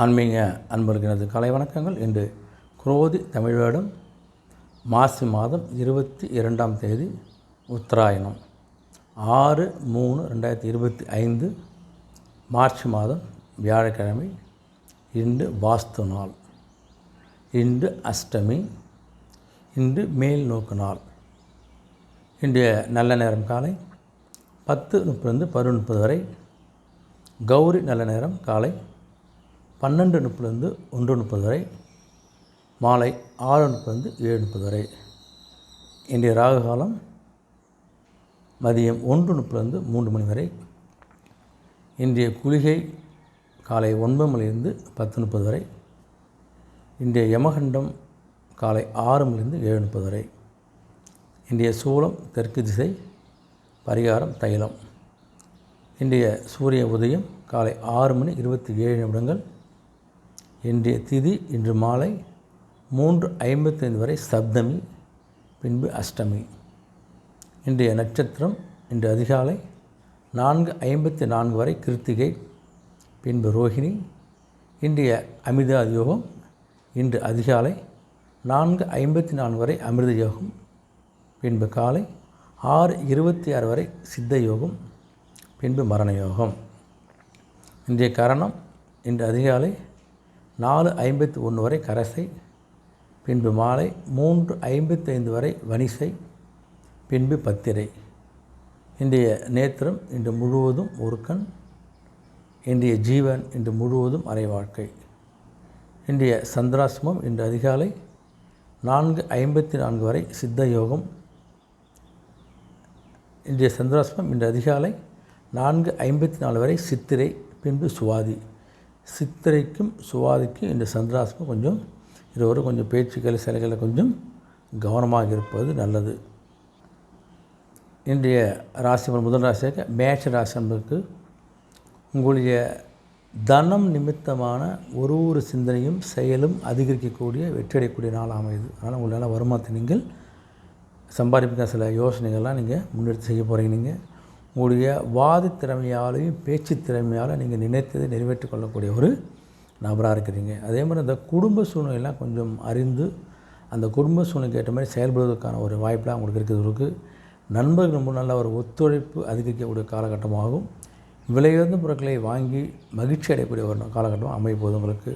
ஆன்மீக அன்பர்களது கலை வணக்கங்கள். இன்று குரோதி தமிழ் வருடம் மாசி மாதம் இருபத்தி இரண்டாம் தேதி உத்தராயணம். ஆறு மூணு ரெண்டாயிரத்தி இருபத்தி ஐந்து மார்ச் மாதம் வியாழக்கிழமை இன்று வாஸ்து நாள். இன்று அஷ்டமி இன்று மேல் நோக்கு நாள். இன்றைய நல்ல நேரம் காலை பத்து முப்பது பதினொன்று முப்பது வரை கௌரி நல்ல நேரம் காலை பன்னெண்டு முப்பதுலேருந்து ஒன்று முப்பது வரை மாலை ஆறு முப்பதுலேருந்து ஏழு முப்பது வரை. இன்றைய ராகு காலம் மதியம் ஒன்று முப்பதுலேருந்து மூன்று மணி வரை. இன்றைய குளிகை காலை ஒன்பது மணிலிருந்து பத்து முப்பது வரை. இன்றைய யமகண்டம் காலை ஆறு மணிலிருந்து ஏழு முப்பது வரை. இன்றைய சூலம் தெற்கு திசை பரிகாரம் தைலம். இன்றைய சூரிய உதயம் காலை ஆறு மணி இருபத்தி ஏழு நிமிடங்கள். இன்றைய திதி இன்று மாலை மூன்று ஐம்பத்தைந்து வரை சப்தமி பின்பு அஷ்டமி. இன்றைய நட்சத்திரம் இன்று அதிகாலை நான்கு ஐம்பத்தி நான்கு வரை கிருத்திகை பின்பு ரோஹிணி. இன்றைய அமிதா யோகம் இன்று அதிகாலை நான்கு ஐம்பத்தி நான்கு வரை அமிர்த யோகம் பின்பு காலை ஆறு இருபத்தி ஆறு வரை சித்த யோகம் பின்பு மரண யோகம் இன்றைய கரணம் இன்று அதிகாலை நாலு ஐம்பத்தி ஒன்று வரை கரசை பின்பு மாலை மூன்று ஐம்பத்தைந்து வரை வனிசை பின்பு பத்திரை. இன்றைய நேத்திரம் இன்று முழுவதும் ஒரு கண் இன்றைய ஜீவன் இன்று முழுவதும் அரை வாழ்க்கை. இன்றைய சந்திராசிரமம் இன்று அதிகாலை நான்கு ஐம்பத்தி நான்கு வரை சித்த யோகம் இன்றைய சந்திராசிரமம் இன்று அதிகாலை நான்கு ஐம்பத்தி நாலு வரை சித்திரை பின்பு சுவாதி. சித்திரைக்கும் சுவாதிக்கும் இந்த சந்திராசிரமம் கொஞ்சம் இருவரும் கொஞ்சம் பேச்சுக்கள் சிலைகளை கொஞ்சம் கவனமாக இருப்பது நல்லது. இன்றைய ராசி முதல் ராசியாக மேஷ ராசி என்பதற்கு உங்களுடைய தனம் நிமித்தமான ஒரு ஒரு சிந்தனையும் செயலும் அதிகரிக்கக்கூடிய வெற்றியடையக்கூடிய நாள் அமையுது. அதனால் உங்களால் வருமானத்தை நீங்கள் சம்பாதிப்புக்கான சில யோசனைகள்லாம் நீங்கள் முன்னெடுத்து செய்ய போகிறீங்க. நீங்கள் உங்களுடைய வாத திறமையாலையும் பேச்சு திறமையால் நீங்கள் நினைத்ததை நிறைவேற்றி கொள்ளக்கூடிய ஒரு நபராக இருக்கிறீங்க. அதே மாதிரி அந்த குடும்ப சூழ்நிலையெல்லாம் கொஞ்சம் அறிந்து அந்த குடும்ப சூழ்நிலைக்கு ஏற்ற மாதிரி செயல்படுவதற்கான ஒரு வாய்ப்பெலாம் உங்களுக்கு இருக்கிறதுக்கு நண்பர்கள் ரொம்ப நல்ல ஒரு ஒத்துழைப்பு அதிகரிக்கக்கூடிய காலகட்டமாகும். விலையுயர்ந்த பொருட்களை வாங்கி மகிழ்ச்சி அடையக்கூடிய ஒரு காலகட்டம் அமைப்போகுது உங்களுக்கு.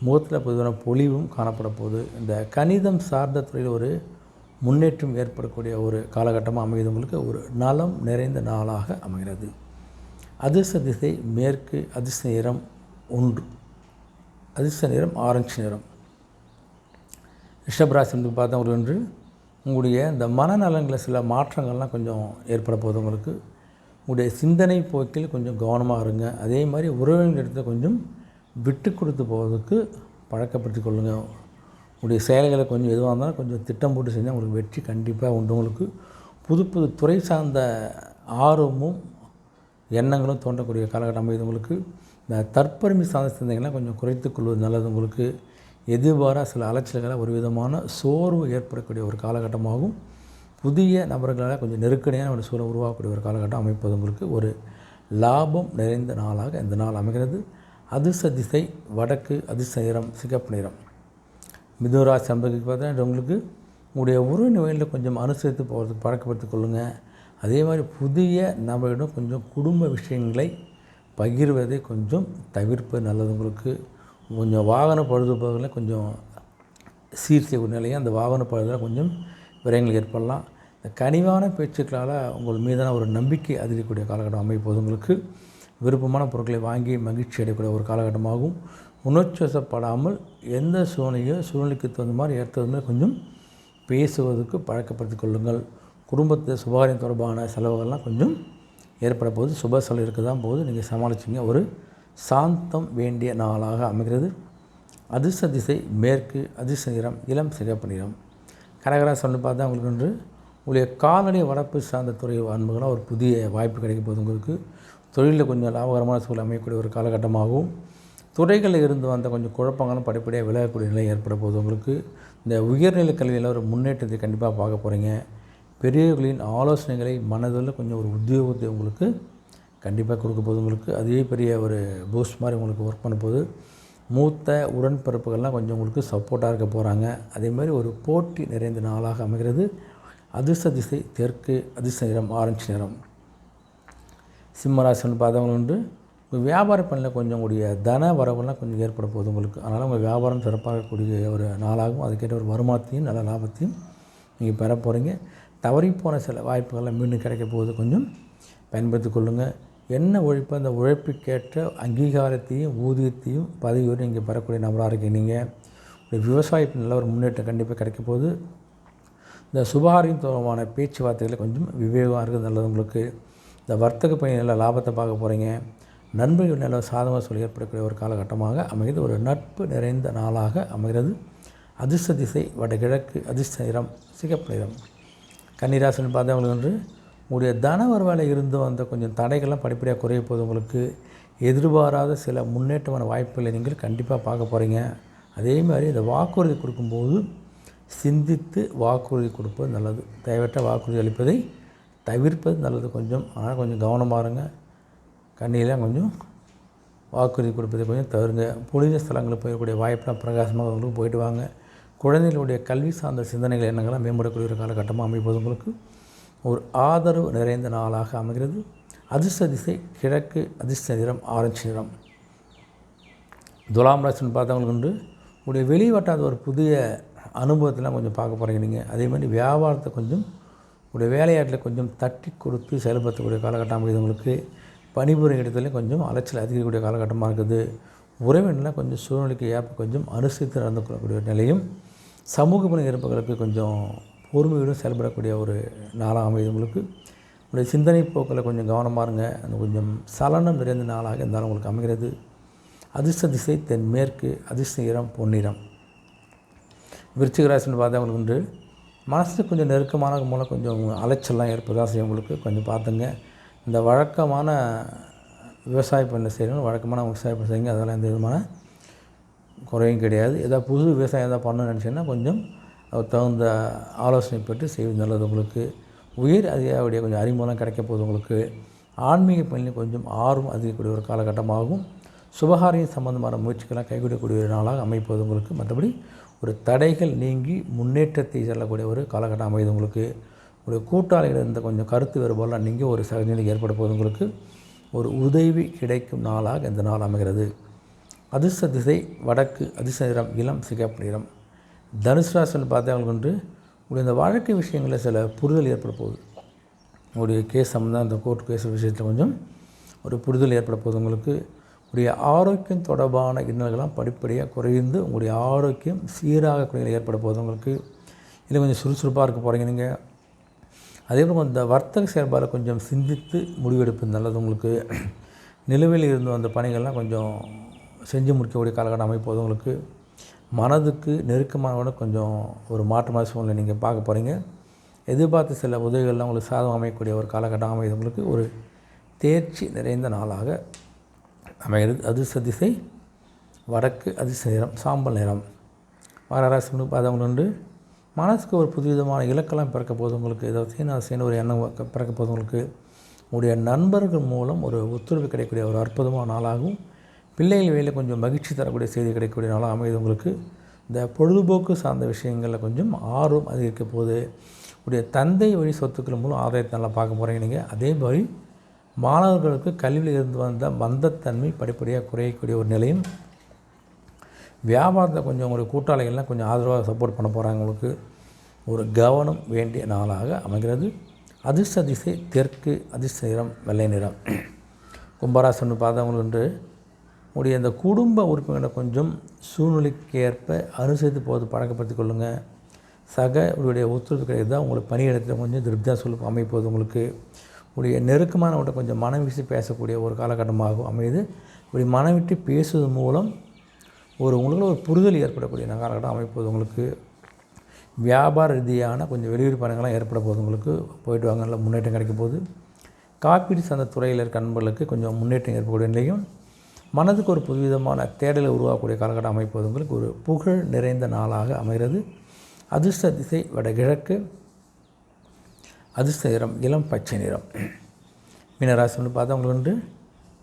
முகத்தில் பொதுவான பொலிவும் காணப்பட போகுது. இந்த கணிதம் சார்ந்த துறையில் ஒரு முன்னேற்றம் ஏற்படக்கூடிய ஒரு காலகட்டமாக அமைகிறது உங்களுக்கு. ஒரு நலம் நிறைந்த நாளாக அமைகிறது. அதிர்ஷ்ட திசை மேற்கு அதிர்ஷ்ட நிறம் ஒன்று. அதிர்ஷ்ட நிறம் ஆரஞ்சு நிறம். ரிஷபராசி வந்து பார்த்தா ஒரு ஒன்று. உங்களுடைய இந்த மனநலங்களில் சில மாற்றங்கள்லாம் கொஞ்சம் ஏற்பட போகுது உங்களுக்கு. உங்களுடைய சிந்தனை போக்கில் கொஞ்சம் கவனமாக இருங்க. அதே மாதிரி உறவினர்களிடத்துல கொஞ்சம் விட்டு கொடுத்து போவதற்கு பழக்கப்படுத்தி கொள்ளுங்கள் உங்களுடைய செயல்களை கொஞ்சம் எதுவாக இருந்தாலும் கொஞ்சம் திட்டம் போட்டு செஞ்சால் உங்களுக்கு வெற்றி கண்டிப்பாக உண்டு. உங்களுக்கு புது புது துறை சார்ந்த ஆர்வமும் எண்ணங்களும் தோன்றக்கூடிய காலகட்டம் இது உங்களுக்கு. இந்த தற்பெருமை சார்ந்த சிந்தனைகள்லாம் கொஞ்சம் குறைத்து கொள்வது நல்லது உங்களுக்கு. எதிர்பாராக சில அலைச்சல்களை ஒரு விதமான சோர்வு ஏற்படக்கூடிய ஒரு காலகட்டமாகும். புதிய நபர்களால் கொஞ்சம் நெருக்கடியான ஒரு சூழல் உருவாக்கக்கூடிய ஒரு காலகட்டம் அமைப்பது உங்களுக்கு ஒரு லாபம் நிறைந்த நாளாக இந்த நாள் அமைகிறது. அதிர்ஷ்ட திசை வடக்கு அதிர்ஷ்ட நிறம் சிகப்பு நிறம். மிதுனராசி அம்பதுக்கு பார்த்தா உங்களுக்கு உங்களுடைய உறவின் வகையில் கொஞ்சம் அனுசரித்து போகிறதுக்கு பழக்கப்படுத்திக் கொள்ளுங்கள் அதே மாதிரி புதிய நபரிடம் கொஞ்சம் குடும்ப விஷயங்களை பகிர்வதை கொஞ்சம் தவிர்ப்பது நல்லது. உங்களுக்கு கொஞ்சம் வாகன பழுதுபோகளை கொஞ்சம் சீர் செய்யக்கூடிய நிலையை அந்த வாகன பழுதில் கொஞ்சம் விரயங்கள் ஏற்படலாம். இந்த கனிவான பேச்சுக்களால் உங்கள் மீதான ஒரு நம்பிக்கை அதிகரிக்கக்கூடிய காலகட்டம் அமைப்போது உங்களுக்கு விருப்பமான பொருட்களை வாங்கி மகிழ்ச்சி அடையக்கூடிய ஒரு காலகட்டமாகும். உணர்ச்சிவசப்படாமல் எந்த சூழ்நிலையோ சூழ்நிலைக்கு தகுந்த மாதிரி ஏற்றதுமே மாதிரி கொஞ்சம் பேசுவதற்கு பழக்கப்படுத்திக் கொள்ளுங்கள். குடும்பத்தில் சுபாரியம் தொடர்பான செலவுகள்லாம் கொஞ்சம் ஏற்பட போது சுப செலவு இருக்க தான் போது நீங்கள் சமாளிச்சிங்க. ஒரு சாந்தம் வேண்டிய நாளாக அமைகிறது. அதிர்ஷ்ட திசை மேற்கு அதிர்ஷ்ட நிறம் இளம் சிகப்பு நிறம். கடகராசி ஒன்று பார்த்தா உங்களுக்கு ஒன்று உங்களுடைய கால்நடை வளர்ப்பு சார்ந்த துறை அன்புகளாக ஒரு புதிய வாய்ப்பு கிடைக்க போகுது உங்களுக்கு தொழிலில் கொஞ்சம் லாபகரமான சூழல் அமையக்கூடிய ஒரு காலகட்டமாகவும் துறைகளில் இருந்து வந்த கொஞ்சம் குழப்பங்களும் படிப்படியாக விலகக்கூடிய நிலை ஏற்பட போகுது. உங்களுக்கு இந்த உயர்நிலை கல்வியில் ஒரு முன்னேற்றத்தை கண்டிப்பாக பார்க்க போகிறீங்க பெரியவர்களின் ஆலோசனைகளை மனதில் கொஞ்சம் ஒரு உத்தியோகத்தை உங்களுக்கு கண்டிப்பாக கொடுக்க போகுது. உங்களுக்கு அதே பெரிய ஒரு பூஸ்ட் மாதிரி உங்களுக்கு ஒர்க் பண்ண மூத்த உடன்பிறப்புகள்லாம் கொஞ்சம் உங்களுக்கு சப்போர்ட்டாக இருக்க போகிறாங்க அதே மாதிரி ஒரு போட்டி நிறைந்த நாளாக அமைகிறது. அதிர்ஷ்ட திசை தெற்கு அதிர்ஷ்ட நிறம் ஆரஞ்சு நிறம். சிம்மராசின்னு பார்த்தவங்க உண்டு உங்கள் வியாபார பணியில் கொஞ்சம் கூடிய தன வரவுலாம் கொஞ்சம் ஏற்பட போகுது உங்களுக்கு. அதனால் உங்கள் வியாபாரம் சிறப்பாகக்கூடிய ஒரு நாளாகும் அதுக்கேற்ற ஒரு வருமானத்தையும் நல்ல லாபத்தையும் நீங்கள் பெற போகிறீங்க தவறி போன சில வாய்ப்புகள்லாம் மீண்டும் கிடைக்க போகுது. கொஞ்சம் பயன்படுத்தி கொள்ளுங்கள் என்ன உழைப்பு அந்த உழைப்புக்கேற்ற அங்கீகாரத்தையும் ஊதியத்தையும் பதவியோடு நீங்கள் பெறக்கூடிய நபராக இருக்கீங்க நீங்கள் ஒரு விவசாயத்தில் நல்ல ஒரு முன்னேற்றம் கண்டிப்பாக கிடைக்க போகுது. இந்த சுபகாரியம் தொடர்பான பேச்சுவார்த்தைகளை கொஞ்சம் விவேகமாக இருக்குது நல்லது உங்களுக்கு. இந்த வர்த்தக பணி நல்ல லாபத்தை பார்க்க போகிறீங்க நண்பர்கள் நல்ல சாதமாக சொல்லி ஏற்படக்கூடிய ஒரு காலகட்டமாக அமைகிறது ஒரு நட்பு நிறைந்த நாளாக அமைகிறது. அதிர்ஷ்ட திசை வடகிழக்கு அதிர்ஷ்ட நிறம் சிகப்பு நிறம். கன்னிராசன் பார்த்தவங்களுக்கு வந்து உங்களுடைய தன வருவாயில் இருந்து வந்த கொஞ்சம் தடைகள்லாம் படிப்படியாக குறைய போது உங்களுக்கு. எதிர்பாராத சில முன்னேற்றமான வாய்ப்புகளை நீங்கள் கண்டிப்பாக பார்க்க போகிறீங்க அதே மாதிரி இந்த வாக்குறுதி கொடுக்கும்போது சிந்தித்து வாக்குறுதி கொடுப்பது நல்லது. தேவையற்ற வாக்குறுதி அளிப்பதை தவிர்ப்பது நல்லது. கொஞ்சம் ஆனால் கொஞ்சம் கவனமாக இருங்க. கண்ணியெல்லாம் கொஞ்சம் வாக்குறுதி கொடுப்பதை கொஞ்சம் தவிருங்க புனித ஸ்தலங்களுக்கு போயக்கூடிய வாய்ப்பெலாம் பிரகாசமாக அவங்களுக்கு போயிட்டு வாங்க. குழந்தைகளுடைய கல்வி சார்ந்த சிந்தனைகள் எண்ணங்கள்லாம் மேம்படக்கூடிய ஒரு காலகட்டமாக அமைப்பது உங்களுக்கு ஒரு ஆதரவு நிறைந்த நாளாக அமைகிறது. அதிர்ஷ்ட திசை கிழக்கு அதிர்ஷ்ட நிறம் ஆரஞ்சு நிறம். துலாம் ராசின்னு பார்த்தவங்களுக்கு உண்டு. உங்களுடைய வெளிவட்டாத ஒரு புதிய அனுபவத்தெல்லாம் கொஞ்சம் பார்க்க போகிறீங்க நீங்கள் அதே மாதிரி வியாபாரத்தை கொஞ்சம் உங்களுடைய வேலையாட்டில் கொஞ்சம் தட்டி கொடுத்து செயல்படுத்தக்கூடிய காலகட்டம் அமைது உங்களுக்கு. பணிபுரியும் இடத்துலையும் கொஞ்சம் அலைச்சல் அதிகரிக்கக்கூடிய காலகட்டமாக இருக்குது. உறவினர்லாம் கொஞ்சம் சூழ்நிலைக்கு ஏற்ப கொஞ்சம் அனுசரித்து நடந்து கொள்ளக்கூடிய ஒரு நிலையும் சமூக பணி இருப்பவர்களுக்கு கொஞ்சம் பொறுமையுடன் செயல்படக்கூடிய ஒரு நாளாக அமைது உங்களுக்கு. உங்களுடைய சிந்தனை போக்கில் கொஞ்சம் கவனமாக இருங்க. அந்த கொஞ்சம் சலனம் நிறைந்த நாளாக இருந்தாலும் உங்களுக்கு அமைகிறது. அதிர்ஷ்ட திசை தென்மேற்கு அதிர்ஷ்ட இரம் பொன்னிறம். விருச்சிகராசின்னு பார்த்தா பார்த்தவங்களுக்கு உண்டு. மனசுக்கு கொஞ்சம் நெருக்கமான மூலம் கொஞ்சம் அலைச்சல்லாம் ஏற்பதாக செய்யும் உங்களுக்கு கொஞ்சம் பார்த்துங்க. இந்த வழக்கமான விவசாய பண்ண செய்யணும் வழக்கமான விவசாய பண்ண செய்யுங்க. அதெல்லாம் எந்த விதமான குறையும் கிடையாது. ஏதாவது புது விவசாயம் எதாவது பண்ணணும்னு நினச்சிங்கன்னா கொஞ்சம் தகுந்த ஆலோசனை பெற்று செய்வது நல்லது உங்களுக்கு. உயிர் அதிகாவுடைய கொஞ்சம் அறிமுகம் கிடைக்க போகுது உங்களுக்கு. ஆன்மீக பணியில் கொஞ்சம் ஆர்வம் அதிகக்கூடிய ஒரு காலகட்டமாகும். சுபகாரியம் சம்பந்தமான முயற்சிகள்லாம் கைவிடக்கூடிய ஒரு நாளாக அமைப்பது உங்களுக்கு. மற்றபடி ஒரு தடைகள் நீங்கி முன்னேற்றத்தை செல்லக்கூடிய ஒரு காலகட்டம் அமைது உங்களுக்கு. ஒரு கூட்டாளிகள் இருந்த கொஞ்சம் கருத்து வேறுபாடெலாம் நீங்கள் ஒரு சகநிலை ஏற்பட போது உங்களுக்கு ஒரு உதவி கிடைக்கும் நாளாக இந்த நாள் அமைகிறது. அதிர்ஷ்ட திசை வடக்கு அதிர்ஷ்ட நிறம் இளம் சிகப்பு நிறம். தனுசு ராசின்னு பார்த்தவங்களுக்கு உங்களுடைய இந்த வாழ்க்கை விஷயங்களில் சில புரிதல் ஏற்பட போகுது. உங்களுடைய கேஸ் சம்மந்தம் அந்த கோர்ட் கேஸ் விஷயத்தில் கொஞ்சம் ஒரு புரிதல் ஏற்பட போகுது உங்களுக்கு. உங்களுடைய ஆரோக்கியம் தொடர்பான இன்னல்கள்லாம் படிப்படியாக குறைந்து உங்களுடைய ஆரோக்கியம் சீராக குறைகள் ஏற்பட போகுது உங்களுக்கு. இல்லை கொஞ்சம் சுறுசுறுப்பாக இருக்க போகிறீங்க நீங்கள் அதே போல் இந்த வர்த்தக செயல்பாடு கொஞ்சம் சிந்தித்து முடிவெடுப்பது நல்லது. உங்களுக்கு நிலுவையில் இருந்து அந்த பணிகள்லாம் கொஞ்சம் செஞ்சு முடிக்கக்கூடிய காலகட்டம் அமைப்போது. உங்களுக்கு மனதுக்கு நெருக்கமானவோட கொஞ்சம் ஒரு மாற்றமான சூழ்நிலை நீங்கள் பார்க்க போகிறீங்க. எதிர்பார்த்த சில உதவிகள்லாம் உங்களுக்கு சாதகம் அமையக்கூடிய ஒரு காலகட்டம் அமைது உங்களுக்கு ஒரு தேர்ச்சி நிறைந்த நாளாக அமைகிறது. அதிர்ஷ்ட திசை வடக்கு அதிர்ஷ்ட நிறம் சாம்பல் நிறம். மகராசின்னு பார்த்தவங்க உண்டு மனசுக்கு ஒரு புதுவிதமான இலக்கெல்லாம் பிறக்க போது உங்களுக்கு இதை சீனா சீன ஒரு எண்ணம் பிறக்க போது உங்களுக்கு உங்களுடைய நண்பர்கள் மூலம் ஒரு ஒத்துழைப்பு கிடைக்கக்கூடிய ஒரு அற்புதமான நாளாகவும் பிள்ளைகள் வேலையில் கொஞ்சம் மகிழ்ச்சி தரக்கூடிய செய்தி கிடைக்கக்கூடிய நாளாக அமைது உங்களுக்கு. இந்த பொழுதுபோக்கு சார்ந்த விஷயங்களில் கொஞ்சம் ஆர்வம் அதிகரிக்க போகுது. உடைய தந்தை வழி சொத்துக்கள் மூலம் ஆதாயத்தை நல்லா பார்க்க போகிறீங்க நீங்கள் அதே மாதிரி மாணவர்களுக்கு கல்வியில் இருந்து வந்த மந்தத்தன்மை படிப்படியாக குறையக்கூடிய ஒரு நிலையும் வியாபாரத்தை கொஞ்சம் உங்களுடைய கூட்டாளிகள்லாம் கொஞ்சம் ஆதரவாக சப்போர்ட் பண்ண போகிறாங்களுக்கு ஒரு கவனம் வேண்டிய நாளாக அமைகிறது. அதிர்ஷ்ட திசை தெற்கு அதிர்ஷ்ட நிறம் வெள்ளை நிறம். கும்பராசன் பார்த்தவங்களுக்கு உடைய இந்த குடும்ப உறுப்பினர்களை கொஞ்சம் சூழ்நிலைக்கு ஏற்ப அனுசரித்து போவது பழக்கப்படுத்திக் கொள்ளுங்கள் சக உங்களுடைய ஒத்துழைப்பு கிடையாது உங்களுக்கு பணியிடத்தில் கொஞ்சம் திருப்தியாக சொல்ல அமைப்போது உங்களுக்கு. உடைய நெருக்கமானவர்கிட்ட கொஞ்சம் மனம் வீசி பேசக்கூடிய ஒரு காலகட்டமாகும் அமையுது. இப்படி மனம் விட்டு பேசுவது மூலம் ஒரு உங்களுக்கு ஒரு புரிதல் ஏற்படக்கூடிய காலகட்டம் அமைப்போது உங்களுக்கு வியாபார ரீதியான கொஞ்சம் வெளியூர் பயணங்கள்லாம் ஏற்பட போகுது. உங்களுக்கு போயிட்டு வாங்க நல்ல முன்னேற்றம் கிடைக்க போகுது. காப்பீடு சார்ந்த துறையில் இருக்க நண்பர்களுக்கு கொஞ்சம் முன்னேற்றம் ஏற்படக்கூடிய நிலையும் மனதுக்கு ஒரு புதுவிதமான தேடலை உருவாக்கக்கூடிய காலகட்டம் அமைப்பது உங்களுக்கு ஒரு புகழ் நிறைந்த நாளாக அமைகிறது. அதிர்ஷ்ட திசை வடகிழக்கு அதிர்ஷ்ட நிறம் இளம் பச்சை நிறம். மீனராசி வந்து பார்த்தவங்களுக்கு வந்து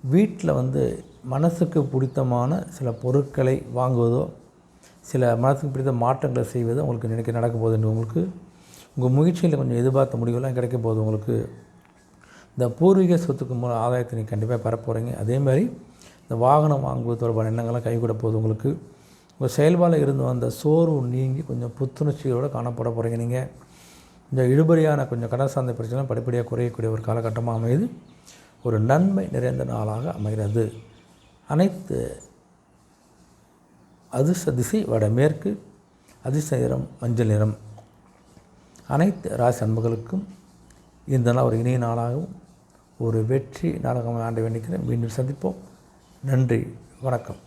வீட்டில் வந்து மனசுக்கு பிடித்தமான சில பொருட்களை வாங்குவதோ சில மனசுக்கு பிடித்த மாற்றங்களை செய்வதோ உங்களுக்கு நினைக்க நடக்க போகுது என்று உங்களுக்கு உங்கள் முயற்சியில் கொஞ்சம் எதிர்பார்த்த முடிவுலாம் கிடைக்க போகுது உங்களுக்கு. இந்த பூர்வீக சொத்துக்கு மூலம் ஆதாயத்தை நீங்கள் கண்டிப்பாக பெற போகிறீங்க அதே மாதிரி இந்த வாகனம் வாங்குவது தொடர்பான எண்ணங்கள்லாம் கைகூட போகுது உங்களுக்கு. உங்கள் செயல்பாடில் இருந்து வந்த சோர்வு நீங்கி கொஞ்சம் புத்துணர்ச்சியோடு காணப்பட போகிறீங்க நீங்கள் இந்த இழுபறியான கொஞ்சம் கடன் சார்ந்த பிரச்சனை படிப்படியாக குறையக்கூடிய ஒரு காலகட்டமாக அமையுது. ஒரு நன்மை நிறைந்த நாளாக அமைகிறது. அனைத்து அதிர்ஷ்ட திசை வடமேற்கு அதிர்ஷ்ட நிறம் மஞ்சள் நிறம் அனைத்து ராசி அன்புகளுக்கும் இந்த நாள் ஒரு இணைய நாளாகவும் ஒரு வெற்றி நாடகமாக ஆண்டு வேண்டிக்கிறேன் மீண்டும் சந்திப்போம். நன்றி. வணக்கம்.